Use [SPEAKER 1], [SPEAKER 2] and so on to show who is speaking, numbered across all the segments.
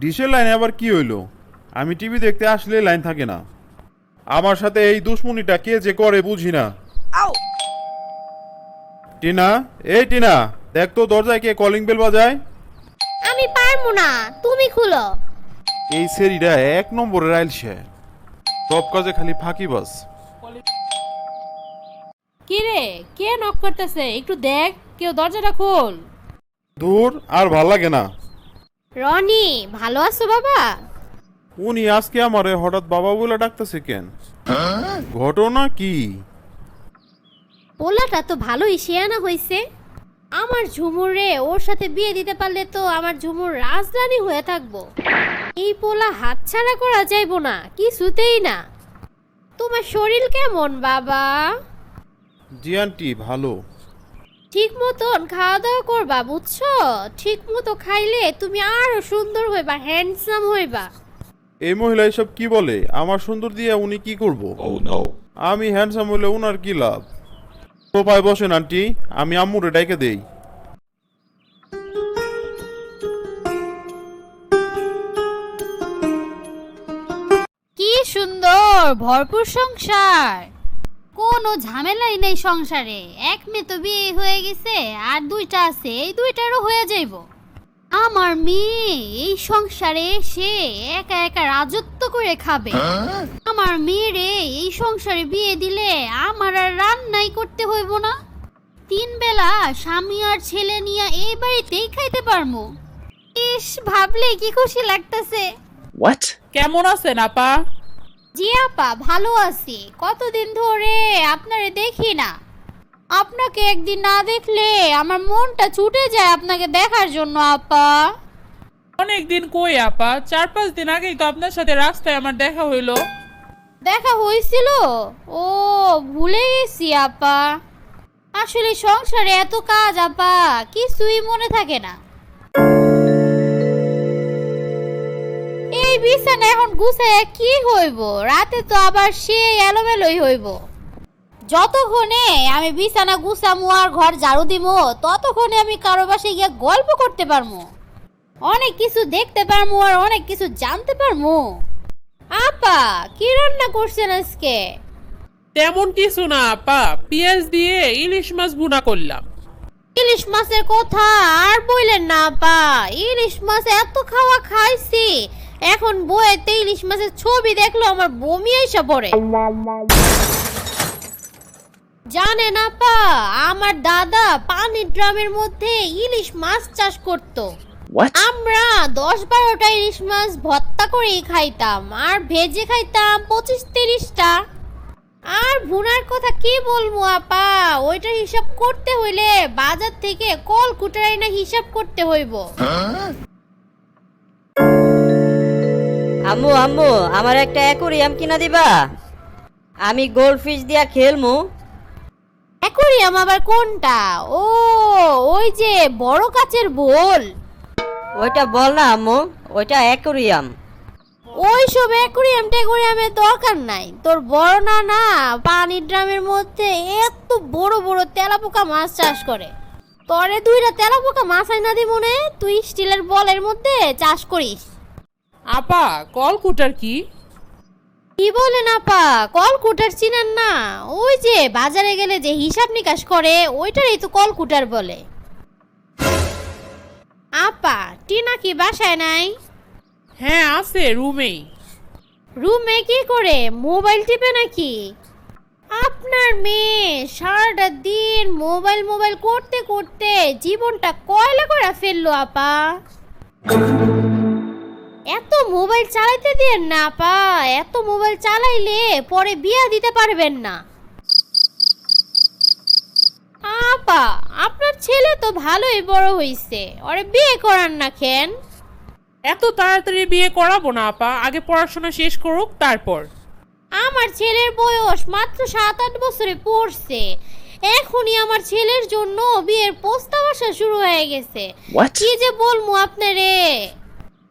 [SPEAKER 1] ডিশের লাইনে আবার কি হইল? আমি টিভি দেখতে আসলে লাইন থাকে না। আমার সাথে এই দুশ্মনীটা কে যে করে বুঝি না। টিনা এই টিনা দেখ তো দরজায় কে কলিং বেল বাজায়।
[SPEAKER 2] আমি পারব না তুমি খুলো।
[SPEAKER 1] এই সেরিটা এক নম্বরের আইলসে সব কাজে খালি ফাঁকি বাস।
[SPEAKER 3] কি রে কে নক করতেছে? একটু দেখ কেউ দরজাটা খোল।
[SPEAKER 1] দূর আর ভালো লাগে না।
[SPEAKER 2] রনি ভালো আছো বাবা?
[SPEAKER 1] উনি আজকে আমারে হঠাৎ বাবা বলে ডাকতেছে কেন? ঘটনা কি?
[SPEAKER 2] পোলাটা তো ভালোই শেয়ানা হয়েছে আমার ঝুমুরে ওর সাথে বিয়ে দিতে পারলে তো আমার ঝুমুর রাজধানী হয়ে থাকব। এই পোলা হাতছাড়া করা যাইবো না কিছুতেই না। তোমার শরীর কেমন বাবা?
[SPEAKER 1] জি আন্টি ভালো।
[SPEAKER 2] ঠিক মতন খাওয়া দাওয়া করবা বুঝছ? ঠিক মতো খাইলে তুমি আরও সুন্দর হইবা হ্যান্ডসাম হইবা।
[SPEAKER 1] এই মহিলা এসব কি বলে? আমার সুন্দর দিয়ে উনি কি করব?
[SPEAKER 4] Oh no.
[SPEAKER 1] আমি হ্যান্ডসাম হলে উনার কি লাভ? সোফায় বসেন আন্টি। আমি আম্মুরে ডাইকে দেই।
[SPEAKER 5] কি সুন্দর ভরপুর সংসার। কোনো ঝামেলাই নেই সংসারে। এক মেয়ে তো বিয়ে হয়ে গেছে আর দুইটা আছে এই দুইটারও হয়ে যাইব। আমার মেয়ে এই সংসারে এসে একা একা রাজত্ব করে খাবে। আমার মেয়েরে এই সংসারে বিয়ে দিলে আমার আর রান্নাই করতে হইব না। তিন বেলা স্বামী আর ছেলে নিয়ে এই বাড়িতেই খাইতে পারব। ইস ভাবলে কি খুশি লাগতেছে।
[SPEAKER 3] কেমন আছেন আপা?
[SPEAKER 5] জি আপা ভালো আছি। কতদিন ধরে আপনারে দেখি না। আপনাকে একদিন না দেখলে আমার মনটা ছুটে যায় আপনাকে দেখার জন্য আপা।
[SPEAKER 3] অনেক দিন কই আপা? চার পাঁচ দিন আগেই তো আপনার সাথে রাস্তায় আমার দেখা হইল।
[SPEAKER 5] দেখা হয়েছিল ও ভুলে গেছি আপা। আসলে সংসারে এত কাজ আপা কিছুই মনে থাকে না। বিছানা এখন গুছায় কি হইব? রাতে তো আবার সে এলোমেলোই হইব। যতক্ষণে আমি বিছানা গুছামু আর ঘর ঝাড়ু দিমু ততক্ষণে আমি কারও বাসায় গিয়ে গল্প করতে পারমু। অনেক কিছু দেখতে পারমু আর অনেক কিছু জানতে পারমু। আপা কি রান্না করছেন আজকে?
[SPEAKER 3] তেমন কিছু না আপা। পেঁয়াজ দিয়ে ইলিশ মাছ ভুনা করলাম।
[SPEAKER 5] ইলিশ মাছের কথা আর বইলেন না আপা। ইলিশ মাছ এত খাওয়া খাইছি এখন বইয়েতে ইলিশ মাছের ছবি দেখল আমার বমি এসে পড়ে। জানেন আপা আমার দাদা পানির ড্রামের মধ্যে ইলিশ মাছ চাষ করতো? আমরা দশ বারোটা ইলিশ মাছ ভর্তা করেই খাইতাম আর ভেজে খাইতাম পঁচিশ তিরিশটা। আর ভুনার কথা কি বলব আপা ওইটা হিসাব করতে হইলে বাজার থেকে কল কুটারাই না হিসাব করতে হইব।
[SPEAKER 6] আম্মু আম্মু আমার একটা অ্যাকোরিয়াম কিনা দিবা? আমি গোল্ড ফিশ দিয়া খেলমু।
[SPEAKER 5] অ্যাকোরিয়াম আবার কোনটা? ও ওই যে বড় কাচের বোল।
[SPEAKER 6] ওইটা বল না আম্মু ওইটা অ্যাকোরিয়াম।
[SPEAKER 5] ওই সব অ্যাকোরিয়াম ট্যাকোরিয়ামের দরকার নাই। তোর বড় না না পানির ড্রামের মধ্যে এত বড় বড় তেলাপোকা মাছ চাষ করে। তরে দুইটা তেলাপোকা মাছ আইনা দি মনে তুই স্টিলের বলের মধ্যে চাষ করিস।
[SPEAKER 3] আপা কলকুটার কি?
[SPEAKER 5] কি বলেন আপা কলকুটার চিনেন না। ওই যে বাজারে গেলে যে হিসাব নিকাশ করে ওইটারই তো কলকুটার বলে। আপা টিনা কি বাসায় নাই?
[SPEAKER 3] হ্যাঁ আছে রুমেই।
[SPEAKER 5] রুমে কি করে মোবাইল টিপে নাকি? আপনার মেয়ে সারাটা দিন মোবাইল মোবাইল করতে করতে জীবনটা কয়লা করে ফেলল আপা? এত মোবাইল চালাইতে দেন না আপা। এত মোবাইল চালাইলে পরে বিয়া দিতে পারবেন না। আপা আপনার ছেলে তো ভালোই বড় হইছে। ওরে বিয়ে করান না খেন
[SPEAKER 3] এত তাড়াতাড়ি বিয়ে করাবো না আপা। আগে পড়াশোনা শেষ করুক তারপর।
[SPEAKER 5] আমার ছেলের বয়স মাত্র সাত আট বছরে পড়ছে। এখনই আমার ছেলের জন্য বিয়ের প্রস্তাব আসা শুরু হয়ে গেছে। কি যে বলব আপনারে?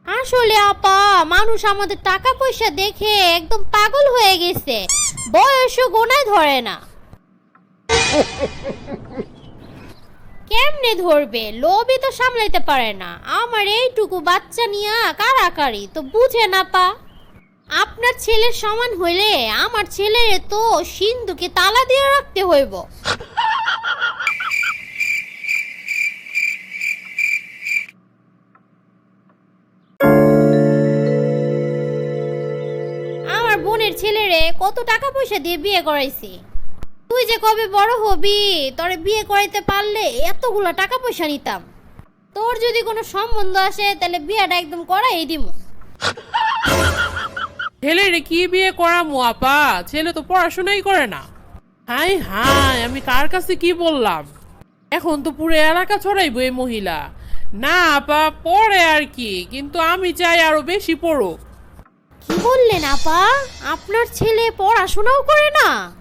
[SPEAKER 5] আসলে আপা, মানুষ আমাদের টাকা পয়সা দেখে একদম পাগল হয়ে গেছে। বয়সও গোনায় ধরে না। কেমনে ধরবে? লোভই তো সামলাইতে পারে না। আমার এইটুকু বাচ্চা নিয়ে কারাকারি তো বুঝে না পা। আপনার ছেলের সমান হইলে আমার ছেলের তো সিন্ধুকে তালা দিয়ে রাখতে হইব। বোনের ছেলেরে কত টাকা পয়সা দিয়ে বিয়ে করাইছি? তুই যে কবে বড় হবি, তোরে বিয়ে করাইতে পারলে এতগুলো টাকা পয়সা নিতাম। তোর যদি কোনো সম্বন্ধ আসে, তাহলে বিয়েটা একদম করাই দিব
[SPEAKER 3] ছেলেরে কি বিয়ে করামু, আপা? ছেলে তো পড়াশোনাই করে না। হাই হাই, আমি কার কাছে কি বললাম? এখন তো পুরো এলাকা ছড়াইবো এই মহিলা। না, আপা, পড়ে আর কি, কিন্তু আমি চাই আরও বেশি পড়ুক।
[SPEAKER 5] কি বললেন আপা? আপনার ছেলে পড়াশোনাও করে না?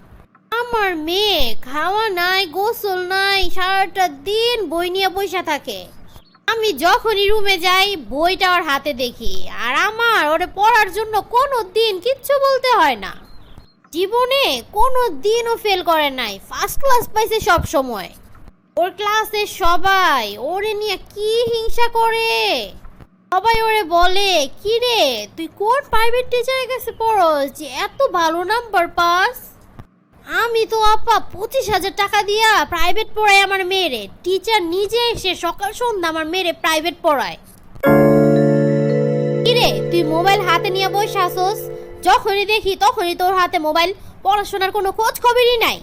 [SPEAKER 5] আমার মেয়ে খাওয়া নাই, গোসল নাই, সারাটা দিন বই নিয়ে বসে থাকে। আমি যখনই রুমে যাই, বইটা ওর হাতে দেখি। আর আমার ওরে পড়ার জন্য কোনো দিন কিচ্ছু বলতে হয় না। জীবনে কোনো দিনও ফেল করে নাই। ফার্স্ট ক্লাস পাইছে সব সময়। ওর ক্লাসে সবাই ওরে নিয়ে কি হিংসা করে? সবাই ওরে বলে, কি রে, তুই কোন প্রাইভেট টিচারের কাছে পড়স যে এত ভালো নাম্বার পাস? আমি তো আপা পঁচিশ হাজার টাকা দিয়া প্রাইভেট পড়াই আমার মেয়েরে। টিচার নিজে এসে সকাল সন্ধ্যা আমার মেয়েরে প্রাইভেট পড়ায়। কিরে তুই মোবাইল হাতে নিয়ে বসে আসোস যখনই দেখি তখনই তোর হাতে মোবাইল পড়াশোনার কোনো খোঁজ খবরই নাই।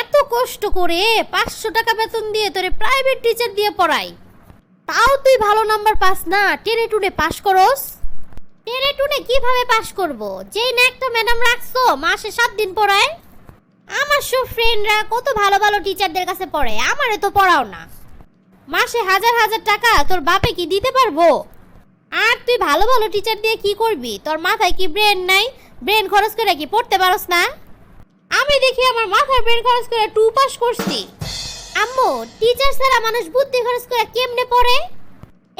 [SPEAKER 5] এত কষ্ট করে পাঁচশো টাকা বেতন দিয়ে তোরে প্রাইভেট টিচার দিয়ে পড়াই। তাও তুই ভালো নাম্বার পাস না। টেনে টুনে পাস করস। টেনে টুনে কীভাবে পাস করব? যেই না একটা ম্যাডাম রাখছো, মাসে সাত দিন পড়ায়। আমার সব ফ্রেন্ডরা কত ভালো ভালো টিচারদের কাছে পড়ে, আমারে তো পড়াও না। মাসে হাজার হাজার টাকা, তোর বাপে কি দিতে পারব? আর তুই ভালো ভালো টিচার দিয়ে কি করবি? তোর মাথায় কি ব্রেন নাই? ব্রেন খরচ করে কি পড়তে পারস না? আমি দেখি আমার মাথায় ব্রেন খরচ করে টু পাস করছি। আম্মু টিচার ছাড়া মানুষ বুদ্ধি খরচ করে কেমনে পড়ে?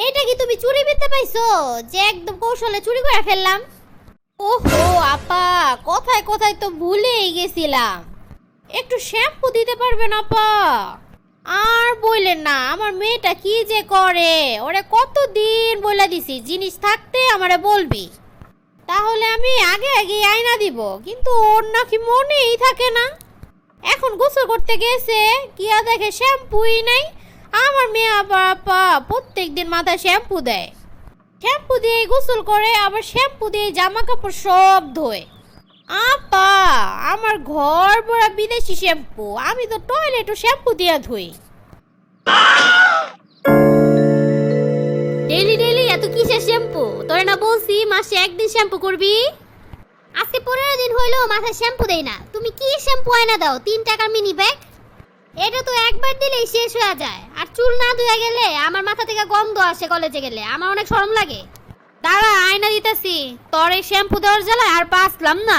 [SPEAKER 5] এইটা কি তুমি চুরি বিতে পাইছো? যে একদম কৌশলে চুরি করে ফেললাম? ওহো, আপা, কথায় কথায় তো ভুলেই গেছিলাম। একটু শ্যাম্পু দিতে পারবেন, আপা? আর বললেন না, আমার মেয়েটা কি যে করে? ওরে কতদিন বলে দিছি, জিনিস থাকতে আমারে বলবি। তাহলে আমি আগে আগে আয়না দিব, কিন্তু ওর নাকি মনেই থাকে না। এখন গোসল করতে গেছে। কি কিয়া দেখে শ্যাম্পুই নাই। আমার মেয়ে আপা প্রত্যেক দিন মাথায় শ্যাম্পু দেয়। শ্যাম্পু দিয়ে গোসল করে, আবার শ্যাম্পু দিয়ে জামা কাপড় সব ধোয়। আপা, আমার ঘর ভরা বিদেশি শ্যাম্পু। আমি তো টয়লেটও শ্যাম্পু দিয়ে ধুই। ডেইলি ডেইলি এত কিসের শ্যাম্পু? তোরে না বলছি, মাসে একদিন শ্যাম্পু করবি? পনেরো দিন হইল মাথায় শ্যাম্পু দেই না। তুমি কি শ্যাম্পু আয়না দাও? তিন টাকার মিনি ব্যাগ এটা তো একবার দিলেই শেষ হয়ে যায়। আর চুল না ধুয়ে গেলে আমার মাথা থেকে গন্ধ আসে কলেজে গেলে। আমার অনেক শরম লাগে। দাঁড়া, আয়না দিতেছি। তোর এই শ্যাম্পু দেওয়ার জ্বালায় আর বাঁচলাম না।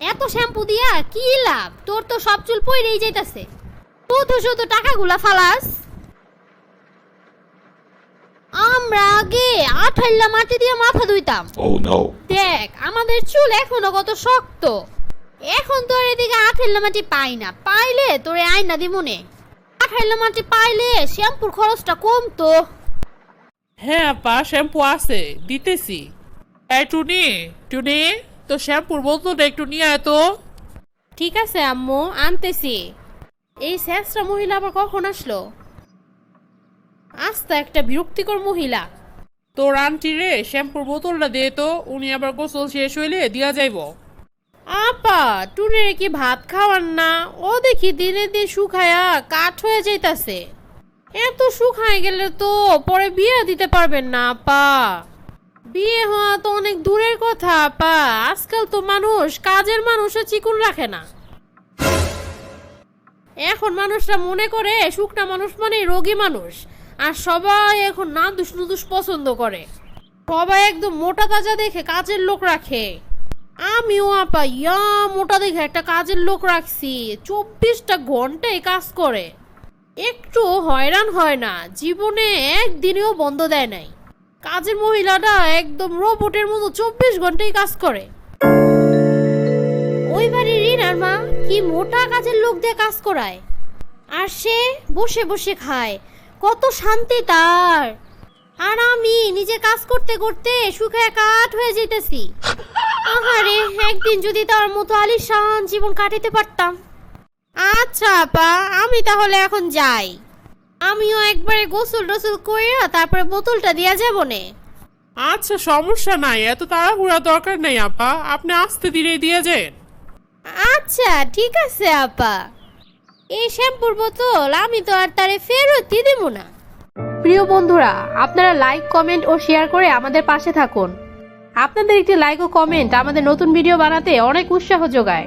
[SPEAKER 5] এত শ্যাম্পু দিয়া কি লাভ? তোর তো সব চুল পইরেই যাইতাছে। শুধু শুধু টাকাগুলা ফালাস। আমরা আগে আঠাইলা মাটি দিয়ে মাথা ধুইতাম।
[SPEAKER 4] Oh no.
[SPEAKER 5] দেখ আমাদের চুল এখনও কত শক্ত। এখন তোর এদিকে আঠেল্লা মাটি পাই না। পাইলে তোরে আয়না দি মনে আঠেল্লা মাটি পাইলে শ্যাম্পুর খরচটা কমতো।
[SPEAKER 3] হ্যাঁ আপা শ্যাম্পু আছে দিতেছি। এই টুনি টুনি তো শ্যাম্পুর বোতলটা একটু নিয়ে আয় তো।
[SPEAKER 5] ঠিক আছে আম্মু আনতেছি। এই স্যাসরা মহিলা আবার কখন আসলো? আস্তা একটা বিরক্তিকর মহিলা।
[SPEAKER 3] তোর আন্টি রে শ্যাম্পুর বোতলটা দে তো উনি আবার গোসল শেষ হইলে দিয়া যাইব।
[SPEAKER 5] আপা টুনের কি ভাত খাওয়ান না? ও দেখি দিনে দিন শুকায়া কাঠ হয়ে যাইতাছে। এত শুকায় গেলে তো পরে বিয়ে দিতে পারবেন না আপা। বিয়ে হওয়া তো অনেক দূরের কথা আপা। আজকাল তো মানুষ কাজের মানুষও চিকুন রাখে না। এখন মানুষরা মনে করে শুকনা মানুষ মানে রোগী মানুষ। আর সবাই এখন না দুষ নুদুষ পছন্দ করে। সবাই একদম মোটা তাজা দেখে কাজের লোক রাখে। আমিও আপা, ইয়া মোটা দেখে একটা কাজের লোক রাখছি। চব্বিশটা ঘন্টায় কাজ করে। একটু হয়রান হয় না, জীবনে একদিনেও বন্ধ দেয় নাই। কাজের মহিলাটা একদম রোবটের মতো চব্বিশ ঘন্টায় কাজ করে। ওই বাড়ির রিনার মা কি মোটা কাজের লোক দিয়ে কাজ করায়। আর সে বসে বসে খায়। কত শান্তি তার। আর আমি নিজে কাজ করতে করতে সুখে কাঠ হয়ে যেতেছি। আহারে একদিন যদি তার মতো আলিশান জীবন কাটাতে পারতাম। আচ্ছা আপা আমি তাহলে এখন যাই। আমিও একবারে গোসল টোসল কইরা তারপরে বোতলটা দিয়া যাব নে।
[SPEAKER 3] আচ্ছা সমস্যা নাই এত তাড়াহুড়া দরকার নেই আপা। আপনি আস্তে ধীরে দিয়ে যান।
[SPEAKER 5] আচ্ছা ঠিক আছে আপা। এই শ্যাম্পুর বোতল আমি তো আর তারে ফেরতই দেব না।
[SPEAKER 4] প্রিয় বন্ধুরা, আপনারা লাইক কমেন্ট ও শেয়ার করে আমাদের পাশে থাকুন। আপনাদের একটি লাইক ও কমেন্ট আমাদের নতুন ভিডিও বানাতে অনেক উৎসাহ যোগায়।